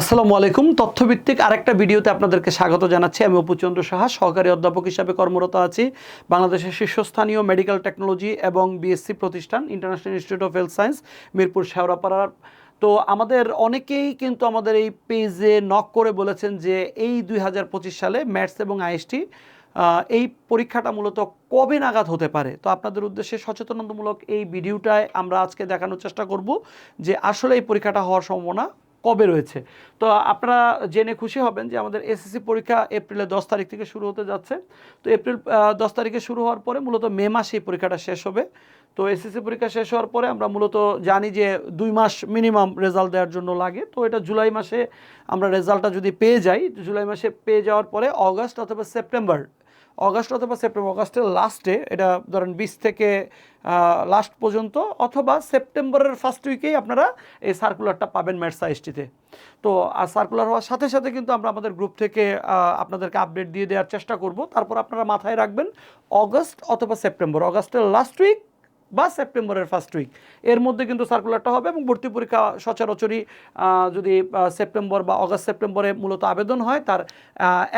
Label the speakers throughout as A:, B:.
A: আসসালামু আলাইকুম। তথ্যভিত্তিক আরেকটা ভিডিওতে আপনাদেরকে স্বাগত জানাচ্ছি। আমি উপচন্দ্র সাহা, সহকারী অধ্যাপক হিসাবে কর্মরত আছি। বাংলাদেশের শীর্ষস্থানীয় মেডিকেল টেকনোলজি এবং বিএসসি প্রতিষ্ঠান, international institute of health science, Mirpur শেওড়াপাড়ার। তো আমাদের অনেকেই কিন্তু আমাদের এই পেজে নক করে বলেছেন যে এই দুই হাজার পঁচিশ সালে ম্যাথস এবং আইএসটি এই পরীক্ষাটা মূলত কবে নাগাদ হতে পারে? তো আপনাদের উদ্দেশ্যে সচেতনতামূলক এই ভিডিওটায় আমরা আজকে দেখানোর চেষ্টা করব যে আসলে এই পরীক্ষাটা হওয়ার সম্ভাবনা কবে রয়েছে? তো আপনারা জেনে খুশি হবেন যে আমাদের এসএসসি পরীক্ষা এপ্রিলের দশ তারিখ থেকে শুরু হতে যাচ্ছে। তো এপ্রিল দশ তারিখে শুরু হওয়ার পরে মূলত মে মাসে এই পরীক্ষাটা শেষ হবে। তো এসএসসি পরীক্ষা শেষ হওয়ার পরে আমরা মূলত জানি যে দুই মাস মিনিমাম রেজাল্ট দেওয়ার জন্য লাগে। তো এটা জুলাই মাসে আমরা রেজাল্টটা যদি পেয়ে যাই, জুলাই মাসে পেয়ে যাওয়ার পরে অগাস্ট অথবা সেপ্টেম্বর অগাস্ট অথবা সেপ্টেম্বর অগাস্টের লাস্টে এটা ধরেন বিশ থেকে লাস্ট পর্যন্ত, অথবা সেপ্টেম্বরের ফার্স্ট উইকেই আপনারা এই সার্কুলারটা পাবেন ম্যাটস এসটিতে তো, আর সার্কুলার হওয়ার সাথে সাথে কিন্তু আমরা আমাদের গ্রুপ থেকে আপনাদেরকে আপডেট দিয়ে দেওয়ার চেষ্টা করব। তারপর আপনারা মাথায় রাখবেন অগস্ট অথবা সেপ্টেম্বর অগাস্টের লাস্ট উইক বা সেপ্টেম্বরের ফার্স্ট উইক এর মধ্যে কিন্তু সার্কুলারটা হবে এবং ভর্তি পরীক্ষা সচরাচরই যদি সেপ্টেম্বর বা অগাস্ট সেপ্টেম্বরে মূলত আবেদন হয়, তার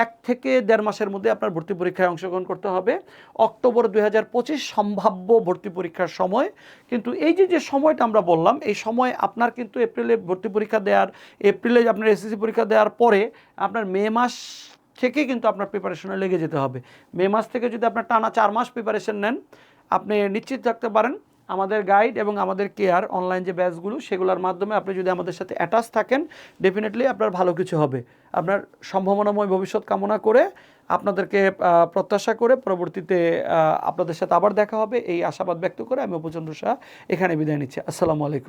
A: এক থেকে দেড় মাসের মধ্যে আপনার ভর্তি পরীক্ষায় অংশগ্রহণ করতে হবে। অক্টোবর দু হাজার পঁচিশ সম্ভাব্য ভর্তি পরীক্ষার সময়। কিন্তু এই যে যে সময়টা আমরা বললাম, এই সময় আপনার কিন্তু এপ্রিলে ভর্তি পরীক্ষা দেওয়ার, এপ্রিলে আপনার এসএসসি পরীক্ষা দেওয়ার পরে আপনার মে মাস থেকে কিন্তু আপনার প্রিপারেশনে লেগে যেতে হবে। মে মাস থেকে যদি আপনার টানা চার মাস প্রিপারেশন নেন আপনি নিশ্চিত থাকতে পারেন, আমাদের গাইড এবং আমাদের কেয়ার অনলাইন যে ব্যাচগুলো সেগুলোর মাধ্যমে আপনি যদি আমাদের সাথে অ্যাটাচ থাকেন ডেফিনেটলি আপনার ভালো কিছু হবে। আপনার সম্ভাবনাময় ভবিষ্যৎ কামনা করে আপনাদেরকে প্রত্যাশা করে পরবর্তীতে আপনাদের সাথে আবার দেখা হবে। এই আশাবাদ ব্যক্ত করে আমি উপচন্দ্র শাহ এখানে বিদায় নিচ্ছি। আসসালামু আলাইকুম।